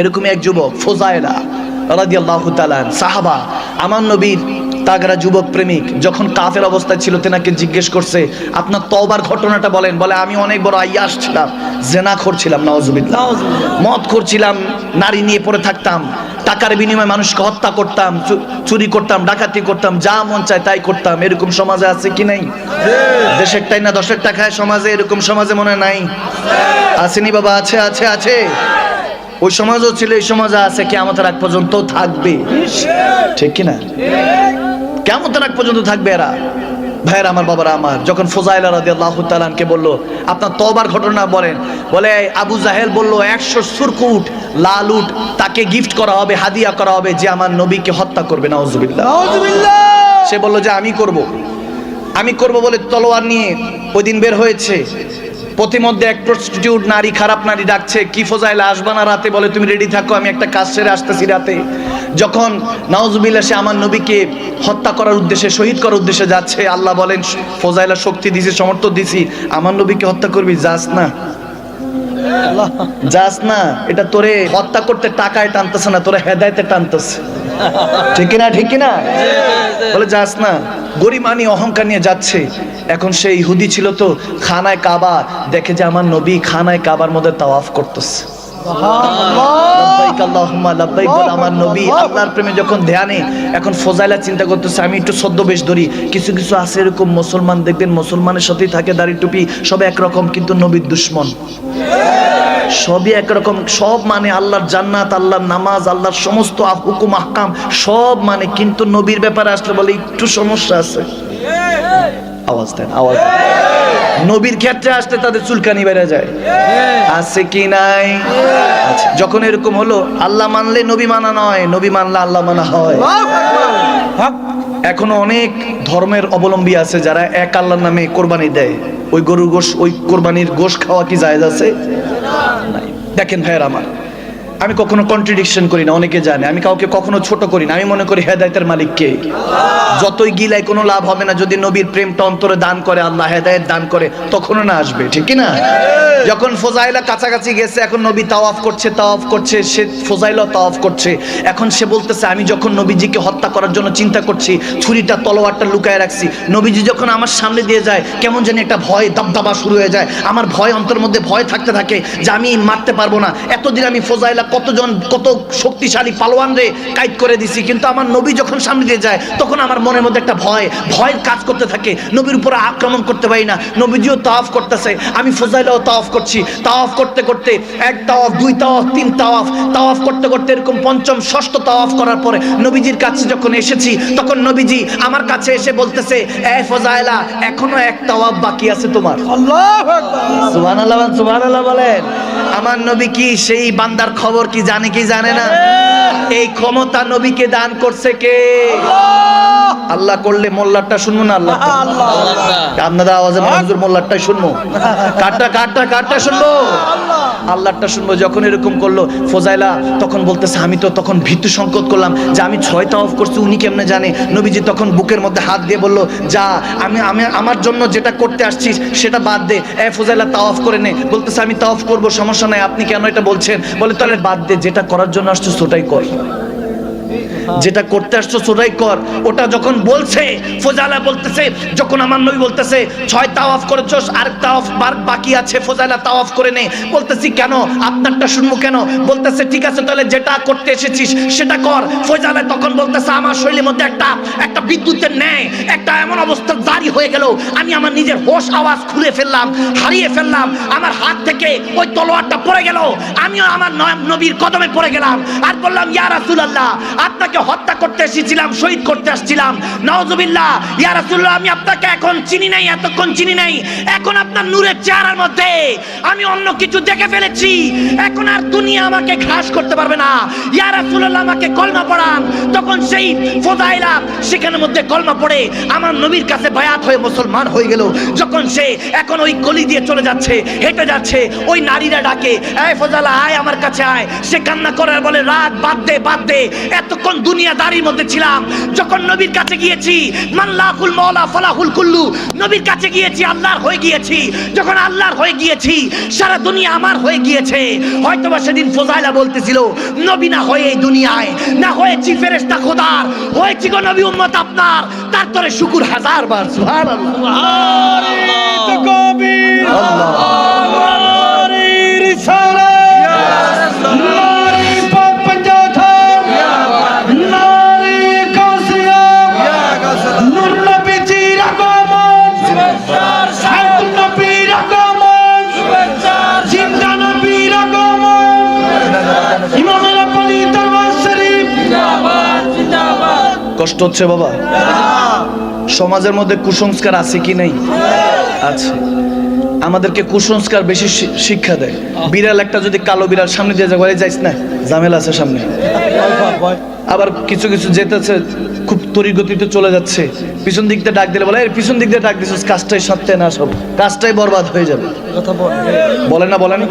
এরকমই এক যুবক, ফোজায়লা রাদিয়াল্লাহু তাআলা সাহাবা, আমার নবীর তাগরা যুবক প্রেমিক, যখন কাফের অবস্থায় ছিল, তেনাকে জিজ্ঞেস করছে, আপনার তওবার ঘটনাটা বলেন। বলে, আমি অনেক বড় আইয়াস ছিলাম জেনা করছিলাম নওয়াজুবিল্লাহ মদ করছিলাম নারী নিয়ে পড়ে থাকতাম, টাকার বিনিময়ে মানুষকে হত্যা করতাম চুরি করতাম, ডাকাতি করতাম, যা মন চায় তাই করতাম। এরকম সমাজে আছে কি নাই? দেশেরটাই না দশের টাকায় সমাজে? এরকম সমাজে মনে নাই? আসেনি বাবা? আছে আছে আছে। ওই সমাজও ছিল, এই সমাজে আছে কেমতের আগ পর্যন্ত থাকবে। ঠিক কি না কেমতের আগ পর্যন্ত থাকবে এরা। ভাইয়ের, আমার বাবারা, আমার। যখন ফোজাইলা রাদি আল্লাহ তালানকে বলল, আপনার তবার ঘটনা বলেন। বলে, আবু জাহেল বলল, একশো সুরকুট লাল উট, তাকে গিফট করা হবে, হাদিয়া করা হবে, যে আমার নবীকে হত্যা করবে। না সে বলল যে, আমি করব। আমি করব বলে তলোয়ার নিয়ে ওই দিন বের হয়েছে। প্রতিমধ্যে এক প্রস্টিটিউট নারী, খারাপ নারী ডাকছে, কি ফোজাইলা, আসবা না রাতে? বলে, তুমি রেডি থাকো, আমি একটা কাজ সেরে আসতেছি রাতে। যখন নাউজুবিল্লা সে আমার নবীকে হত্যা করার উদ্দেশ্যে, শহীদ করার উদ্দেশ্যে যাচ্ছে, আল্লাহ বলেন ফোজাইলা শক্তি দিছি সমর্থ দিছি, আমার নবীকে হত্যা করবি, যাস না। যাস না, এটা তোরে হত্যা করতে টাকায় টানতেছে না, তোরে হেদায়তে টানতেছে। ঠিক কিনা ঠিক কিনা? বলে যাস না। গরিব গরিমানি অহংকার নিয়ে যাচ্ছে। এখন সেই ইহুদি ছিল তো খানায় কাবা। দেখে যে আমার নবী খানায় কাবার মধ্যে তাওয়াফ করতেছে। লাব্বাইক আল্লাহুম্মা লাব্বাইক বলে আমার নবী আল্লাহর প্রেমে যখন ধ্যানে এখন ফজাইলা চিন্তা করতেছে আমি একটু সদ্য বেশ ধরি কিছু কিছু আছে এরকম মুসলমান দেখবেন মুসলমানের সাথেই থাকে দাড়ি টুপি সব একরকম কিন্তু নবীর দুশ্মন। সবই একরকম সব মানে আল্লাহর জান্নাত আল্লাহর নামাজ আল্লাহর সমস্ত হুকুম আহকাম সব মানে কিন্তু নবীর ব্যাপারে আসলে বলে একটু সমস্যা আছে। আওয়াজ দেন আওয়াজ দেন। নবীর ক্ষেত্রে আসতে তাদের চুলকানি বেড়ে যায়। আছে কি নাই? আচ্ছা, যখন এরকম হলো আল্লাহ মানলে নবী মানা নয় নবী মানলে আল্লাহ মানা হয়। এখনও অনেক ধর্মের অবলম্বী আছে যারা এক আল্লাহর নামে কোরবানি দেয়। ওই গরুর গোশ ওই কোরবানির গোশ খাওয়া কি জায়েজ আছে? দেখেন ভাইয়ের আমার। আমি কখনো কন্ট্রাডিকশন করি না, অনেকে জানে। আমি কাউকে কখনো ছোট করি না, আমি মনে করি হেদায়তের মালিক কে? যতই গিলাই কোনো লাভ হবে না, যদি নবীর প্রেমটা অন্তরে দান করে, আল্লাহ হেদায়েত দান করে, তখনও না আসবে, ঠিক না যখন ফোজাইলা কাছাকাছি গেছে, এখন নবী তাওয়াফ করছে তাওয়াফ করছে, সে ফোজাইলা তাওয়াফ করছে। এখন সে বলতেছে, আমি যখন নবীজিকে হত্যা করার জন্য চিন্তা করছি, ছুরিটা, তলোয়ারটা লুকায় রাখছি, নবীজি যখন আমার সামনে দিয়ে যায়, কেমন জানি একটা ভয়, দাবদাবা শুরু হয়ে যায়। আমার ভয় অন্তর মধ্যে ভয় থাকতে থাকে যে আমি মারতে পারব না। এতদিন আমি ফোজাইলা কতজন কত শক্তিশালী পালোয়ান রে কাইট করে দিছি। কিন্তু আমার নবী যখন সামনে দিয়ে যায় তখন আমার মনের মধ্যে একটা ভয় ভয় কাজ করতে থাকে। নবীর উপরে আক্রমণ করতে পারি না। নবীজিও তাওয়াফ করতেছে। আমি ফোজাইলাও তাওয়াফ করছি। তাওয়াফ করতে করতে এক তাওয়াফ দুই তাওয়াফ তিন তাওয়াফ। তাওয়াফ করতে করতে এরকম পঞ্চম ষষ্ঠ তাওয়াফ করার পরে নবীজির কাছে যখন এসেছি তখন নবীজি আমার কাছে এসে বলতেছে এ ফজাইলা এখনও এক তাওয়াফ বাকি আছে তোমার। সুবহানাল্লাহ বলেন, সুবহানাল্লাহ বলেন। আমার নবী কি সেই বান্দার খবর কি জানে কি জানে না? এই ক্ষমতা নবীকে দান করছে কে? আল্লাহ। করলে মোল্লারটা শুনব না আল্লাহ আপনারা আওয়াজে মহাজুর মোল্লারটাই শুনব। কারটা কারটা কারটা শুনব? আল্লাহটা শুনব, যখন এরকম করল, ফোজাইলা তখন বলতেছে, আমি তো তখন ভীতু সংকট করলাম যে আমি ছয় তাওয়াফ করছি, উনি কেমনে জানে? নবীজি তখন বুকের মধ্যে হাত দিয়ে বলল, যা, আমি আমি, আমার জন্য যেটা করতে আসছিস, সেটা বাদ দে। এ ফোজাইলা তাওয়াফ করে নে। বলতেছে, আমি তাওয়াফ করব, সমস্যা নাই, আপনি কেন এটা বলছেন? বলে, তাহলে বাদ দে, যেটা করার জন্য আসছিস সেটাই কর। যেটা করতে আসছো সেটাই কর, ওটা যখন বলছে ফোজালা বলতেছে, যখন আমার নবী বলতেছে, ছয় তাওয়াফ করেছস আর তাওয়াফ বার বাকি আছে ফোজালা তাওয়াফ করে নে। বলতেছি, কেন? আপনারটা শুনব কেন? বলতেছে, ঠিক আছে, তাহলে যেটা করতে এসেছিস, সেটা কর। ফোজালা তখন বলতেছে, আমার শরীরের মধ্যে একটা একটা বিদ্যুতের ন্যায়, একটা এমন অবস্থা জারি হয়ে গেল। আমি আমার নিজের হোশ আওয়াজ খুলে ফেললাম, হারিয়ে ফেললাম। আমার হাত থেকে ওই তলোয়ারটা পড়ে গেল। আমিও আমার নবীর কদমে পড়ে গেলাম। আর বললাম, ইয়া রাসূলুল্লাহ, আপনাকে হত্যা করতে এসেছিলাম, শহীদ করতে আসছিলাম। নওজুবিল্লাহ ইয়া রাসূলুল্লাহ, আমি আপনাকে এখন চিনি নাই, এতক্ষণ চিনি নাই। এখন আপনার নূরের চেহারার মধ্যে আমি অন্য কিছু দেখে ফেলেছি। এখন আর দুনিয়া আমাকে ঘাস করতে পারবে না। ইয়া রাসূলুল্লাহ, আমাকে কলমা পড়ান। তখন সেই ফোদাইলা সেখানের মধ্যে কলমা পড়ে আমার নবীর কাছে বায়াত হয়ে মুসলমান হয়ে গেল। যখন সে এখন ওই গলি দিয়ে চলে যাচ্ছে, হেঁটে যাচ্ছে, ওই নারীরা ডাকে, এই ফজালা আয় আমার কাছে আয়। সে কান্না করার বলে রাত বাদ দে বাদ দে। এতক্ষণ দুনিয়াদারির মধ্যে ছিলাম যখন নবীর কাছে গিয়েছি মাল্লাহুল মওলা ফালাহুল কুল্লু নবীর কাছে গিয়েছি আল্লাহর হয়ে গিয়েছি যখন আল্লাহর হয়ে গিয়েছি সারা দুনিয়া আমার হয়ে গিয়েছে হয়তোবা সেদিন ফোজাইলা বলতেছিল নবী না হয়ে এই দুনিয়ায় না হয়েছি ফেরেশতা খোদার হয়েছি গো নবী উম্মত আপনার তার তরে শুকুর হাজার বার সুবহানাল্লাহ কষ্ট হচ্ছে বাবা। সমাজের মধ্যে কুসংস্কার আছে কি নেই? আছে। আমাদেরকে কুসংস্কার বেশি শিক্ষা দেয়। বিড়াল একটা যদি কালো বিড়াল সামনে দিয়ে যায় যাইস না, ঝামেলা আছে সামনে। আবার কিছু কিছু যেতেছে, খুব তড়িৎ গতিতে চলে যাচ্ছে। পিছন দিক দিয়ে ডাক দিলে বলে "এই, পিছন দিক দিয়ে ডাক দিছিস কাজটাই সত্যি না সব। কাজটাই বরবাদ হয়ে যাবে। বলে। না বলেন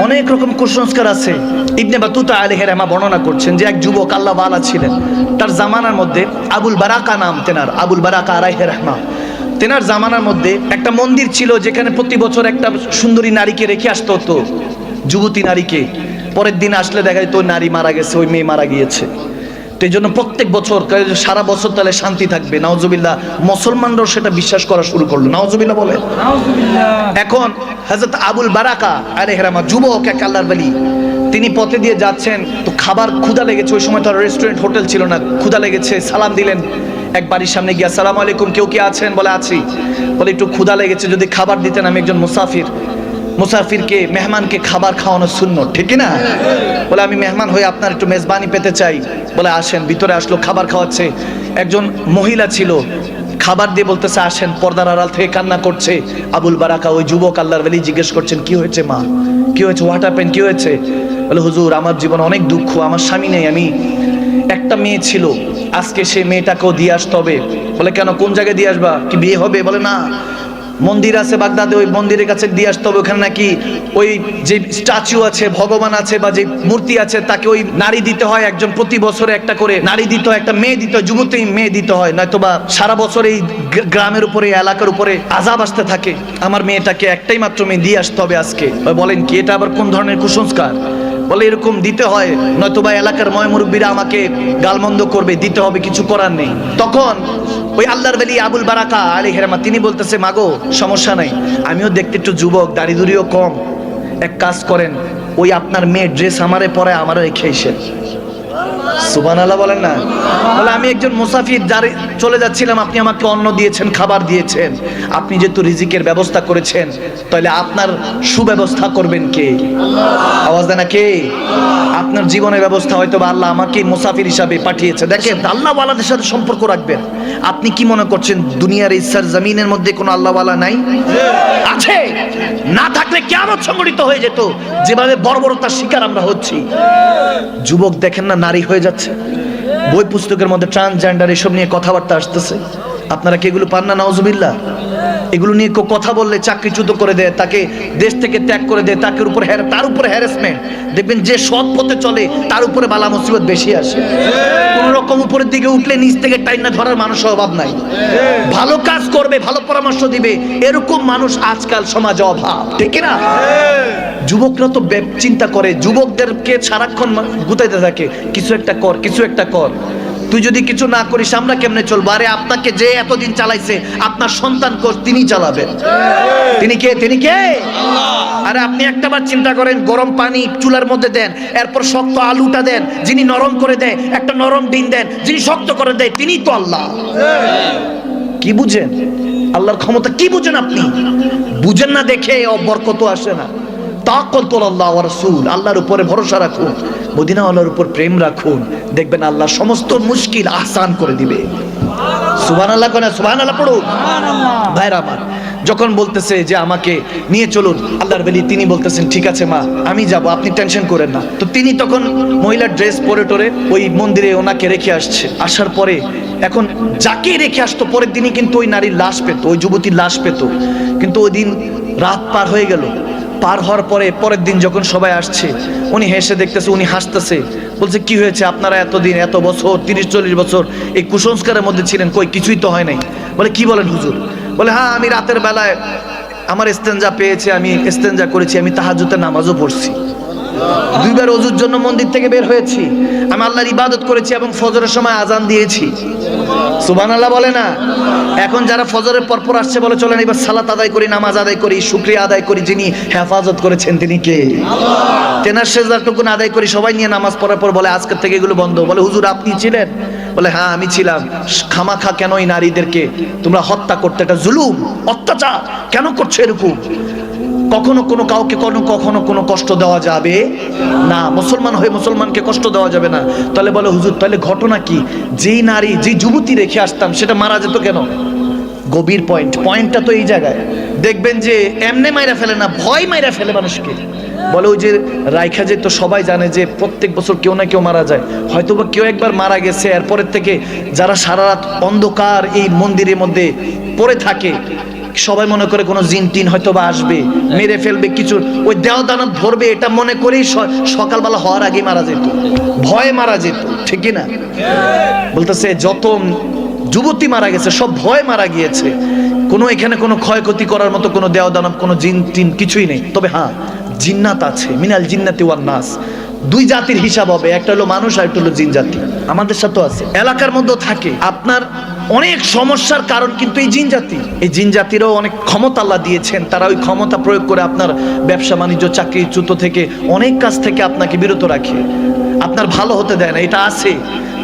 অনেক রকম কুসংস্কার আছে। ইবনে বা বাতুতা আলাইহির রহমা বর্ণনা করছেন যে এক যুবক আল্লাহ ওয়ালা ছিলেন। তার জামানার মধ্যে আবুল বারাকা নাম তেনার আবুল বারাকা আলাইহির রহমা। তেনার জামানার মধ্যে একটা মন্দির ছিল যেখানে প্রতি বছর একটা সুন্দরী নারীকে রেখে আসতে হতো। যুবতী নারীকে। পরের দিন আসলে দেখা যেত ওই নারী মারা গেছে ওই মেয়ে মারা গিয়েছে। তো এই জন্য প্রত্যেক বছর সারা বছর তাহলে শান্তি থাকবে। নাওজুবিল্লাহ মুসলমানরাও সেটা বিশ্বাস করা শুরু করল। নাওজুবিল্লাহ বলে। এখন হযরত আবুল বারাকা আলাইহিরামা যুবক এক আল্লাহর বলি তিনি পথে দিয়ে যাচ্ছেন তো খাবার ক্ষুধা লেগেছে ওই সময় তো আর রেস্টুরেন্ট হোটেল ছিল না ক্ষুধা লেগেছে সালাম দিলেন। এক বাড়ির সামনে গিয়ে আসসালামু আলাইকুম কেউ কি আছেন? বলে আছি। বলে একটু ক্ষুধা লেগেছে যদি খাবার দিতেন আমি একজন মুসাফির। মুসাফিরকে, মেহমানকে খাবার খাওয়ানো শূন্য ঠিক না বলে, আমি মেহমান হয়ে আপনার একটু মেজবানি পেতে চাই। বলে, আসেন, ভিতরে আসলো, খাবার খাওয়াচ্ছে। একজন মহিলা ছিল, খাবার দিয়ে বলতেছে, আসেন, পর্দার আড়াল থেকে কান্না করছে। আবুল বারাকা, ওই যুবক আল্লাহর বেলি জিজ্ঞেস করছেন, কি হয়েছে মা? কি হয়েছে? হোয়াট হ্যাপেন কি হয়েছে? বলে, হুজুর, আমার জীবন অনেক দুঃখ, আমার স্বামী নেই, আমি একটা মেয়ে ছিল, আজকে সে মেয়েটাকেও দিয়ে আসতে হবে। বলে, কেন? কোন জায়গায় দিয়ে আসবা? কি বিয়ে হবে? বলে, না মন্দির আছে বাগদাদে, ওই মন্দিরের কাছে দিয়ে আসতে হবে। ওখানে নাকি ওই যে স্ট্যাচু আছে, ভগবান আছে বা যে মূর্তি আছে, তাকে ওই নারী দিতে হয় একজন প্রতি বছরে একটা করে। নারী দিতে হয়, একটা মেয়ে দিতে হয় যুবতী মেয়ে দিতে হয়। নয়তো বা সারা বছর এই গ্রামের উপরে, এলাকার উপরে আজাব আসতে থাকে। আমার মেয়েটাকে একটাই মাত্র মেয়ে দিয়ে আসতে হবে আজকে। বলেন কি, এটা আবার কোন ধরনের কুসংস্কার? বলে এরকম দিতে হয়, নয়তোবা এলাকার ময় মুরব্বীরা আমাকে গালমন্দ করবে, দিতে হবে, কিছু করার নেই। তখন ওই আল্লাহর বেলি আবুল বারাকা আলী হেরামা তিনি বলতেছে, মাগো, সমস্যা নাই, আমিও দেখতে একটু যুবক, দাড়ি কম। এক কাজ করেন, ওই আপনার মেয়ে ড্রেস আমারে পরে আমারও রেখে এসে সুবান আল্লাহ বলেন না। বলে, আমি একজন মুসাফির, যারে চলে যাচ্ছিলাম, আপনি আমাকে অন্ন দিয়েছেন, খাবার দিয়েছেন। আপনি যেহেতু রিজিকের ব্যবস্থা করেছেন, তাহলে আপনার সুব্যবস্থা করবেন কে? আওয়াজ দেয় না কে? আপনার জীবনের ব্যবস্থা হয়তো বা আল্লাহ আমাকে মুসাফির হিসাবে পাঠিয়েছে। দেখেন, আল্লাহ ওয়ালাদের সাথে সম্পর্ক রাখবেন। আপনি কি মনে করছেন, দুনিয়ার ইচ্ছার জমিনের মধ্যে কোনো আল্লাহওয়ালা নাই? আছে! না থাকলে কেমন সংগঠিত হয়ে যেত। যেভাবে বর্বরতার শিকার আমরা হচ্ছি। যুবক, দেখেন না, নারী হয়ে যাচ্ছে। বই পুস্তকের মধ্যে ট্রান্সজেন্ডার এসব নিয়ে কথাবার্তা আসতেছে। আপনারা কি এগুলো পান না? নওজবিল্লা এগুলো নিয়ে কেউ কথা বললে চাকরিচ্যুত করে দেয়, তাকে দেশ থেকে ত্যাগ করে দেয় তাকে উপর তার উপরে হ্যারাসমেন্ট দেখবেন যে সৎ পথে চলে, তার উপরে বালা মুসিবত বেশি আসে। কোন রকম উপরের দিকে উঠলে নিচ থেকে টাইম টাইনা ধরার মানুষের অভাব নাই। ভালো কাজ করবে, ভালো পরামর্শ দিবে, এরকম মানুষ আজকাল সমাজে অভাব। ঠিক না যুবকরা তো চিন্তা করে, যুবকদেরকে সারাক্ষণ গুতাইতে থাকে, কিছু একটা কর, কিছু একটা কর। তুই যদি কিছু না করিস আমরা কেমনে চলবো? আরে আপনাকে যে এতদিন চালাইছে আপনার সন্তান কোষ তিনি চালাবেন তিনি কে? তিনি কে? আরে আপনি একটাবার চিন্তা করেন গরম পানি চুলার মধ্যে দেন এরপর শক্ত আলুটা দেন যিনি নরম করে দেয় একটা নরম ডিম দেন যিনি শক্ত করে দেয় তিনি তো আল্লাহ। কি বুঝেন? আল্লাহর ক্ষমতা কি বুঝেন আপনি? বুঝেন না দেখে ও বরকত আসে না। তাকল আল্লাহ রাসূল আল্লাহর উপরে ভরসা রাখুন মদিনা আল্লাহর উপর প্রেম রাখুন দেখবেন আল্লাহ সমস্ত মুশকিল আহসান করে দিবে। সুবহানাল্লাহ কোনা সুবহানাল্লাহ পড়ুন। ভাইরা আমার যখন বলতেছে যে আমাকে নিয়ে চলুন আল্লাহর বেলি তিনি বলতেছেন ঠিক আছে মা আমি যাব আপনি টেনশন করেন না। তো তিনি তখন মহিলার ড্রেস পরে টরে ওই মন্দিরে ওনাকে রেখে আসছে। আসার পরে এখন যাকে রেখে আসতো পরের দিনই কিন্তু ওই নারীর লাশ পেত ওই যুবতীর লাশ পেত। কিন্তু ওই দিন রাত পার হয়ে গেল। পার হওয়ার পরে, পরের দিন যখন সবাই আসছে, উনি হেসে দেখতেছে, উনি হাসতেছে। বলছে, কি হয়েছে আপনারা এতদিন, এত বছর, তিরিশ, চল্লিশ বছর, এই কুসংস্কারের মধ্যে ছিলেন? কই, কিছুই তো হয় নাই। বলে, কি বলেন হুজুর? বলে হ্যাঁ আমি রাতের বেলায় আমার ইস্তেঞ্জা পেয়েছে, আমি ইস্তেঞ্জা করেছি, আমি তাহাজুতে নামাজও পড়ছি। দুইবার অজুর জন্য মন্দির থেকে বের হয়েছি। আমি আল্লাহর ইবাদত করেছি এবং ফজরের সময় আজান দিয়েছি। সুবান আল্লাহ বলে না? এখন যারা ফজরের পরপর আসছে বলে চলেন, এবার সালাত আদায় করি, নামাজ আদায় করি, শুক্রিয়া আদায় করি, যিনি হেফাজত করেছেন তিনি কে? তেনার সেজারটুকুন আদায় করি, সবাই নিয়ে নামাজ পড়ার পর বলে, আজকের থেকে এগুলো বন্ধ। বলে, হুজুর, আপনি ছিলেন? বলে হ্যাঁ আমি ছিলাম। খামাখা কেন এই নারীদেরকে তোমরা হত্যা করতে? এটা জুলুম, অত্যাচার। কেন করছ এরকম? কখনো কোনো কাউকে কোনো কখনো কোনো কষ্ট দেওয়া যাবে না। মুসলমান হয়ে মুসলমানকে কষ্ট দেওয়া যাবে না। তাহলে বলে, হুজুর, তাহলে ঘটনা কি? যেই নারী, যেই যুবতী রেখে আসতাম, সেটা মারা যেত কেন? গভীর পয়েন্ট পয়েন্টটা তো এই জায়গায়। দেখবেন যে এমনে মাইরা ফেলে না, ভয় মাইরা ফেলে মানুষকে। বলে ওই যে রাইখা যে তো সবাই জানে যে প্রত্যেক বছর কেউ না কেউ মারা যায়। হয়তো বা কেউ একবার মারা গেছে, এরপরের থেকে যারা সারা রাত অন্ধকার এই মন্দিরের মধ্যে পড়ে থাকে সবাই মনে করে কোনো জিন টিন হয়তো বা আসবে, মেরে ফেলবে কিছু, ওই দেহ দানব ধরবে, এটা মনে করেই সকালবেলা হওয়ার আগে মারা যেত। ভয়ে মারা যেত ঠিকই না? বলতেছে, যত যুবতী মারা গেছে, সব ভয় মারা গিয়েছে। কোনো এখানে কোনো ক্ষয়ক্ষতি করার মতো কোনো দেহ দানব কোনো জিন টিন কিছুই নেই। তবে হ্যাঁ জিন্নাত আছে, মিনাল জিন্নাতি ওয়ান নাস। দুই জাতির হিসাব হবে, একটা হলো মানুষ আর একটা হলো জিন জাতি। আমাদের সাথেও আছে। এলাকার মধ্যেও থাকে। আপনার অনেক সমস্যার কারণ কিন্তু এই জিন জাতি। এই জিন জাতিরও অনেক ক্ষমতা আল্লাহ দিয়েছেন। তারা ওই ক্ষমতা প্রয়োগ করে আপনার ব্যবসা, বাণিজ্য, চাকরি চুতো থেকে অনেক কাজ থেকে আপনাকে বিরত রাখে। আপনার ভালো হতে দেয় না, এটা আছে।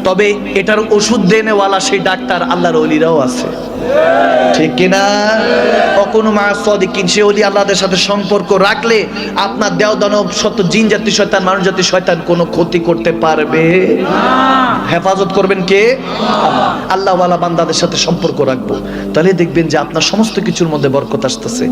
তবে এটার ওষুধ দেনেওয়ালা সেই ডাক্তার আল্লাহর অলিরাও আছে। ঠিক কিনা? কখনো মা সদিকিন, সে অলি আল্লাহদের সাথে সম্পর্ক রাখলে আপনার দেও দানব শত জিন জাতি শয়তান, মানুষ জাতি শয়তান কোনো ক্ষতি করতে পারবে। হেফাজত করবেন কে? আল্লাহওয়ালা বান্দাদের সাথে সম্পর্ক রাখব। তাহলে দেখবেন যে আপনার সমস্ত কিছুর মধ্যে বরকত আসতেছে।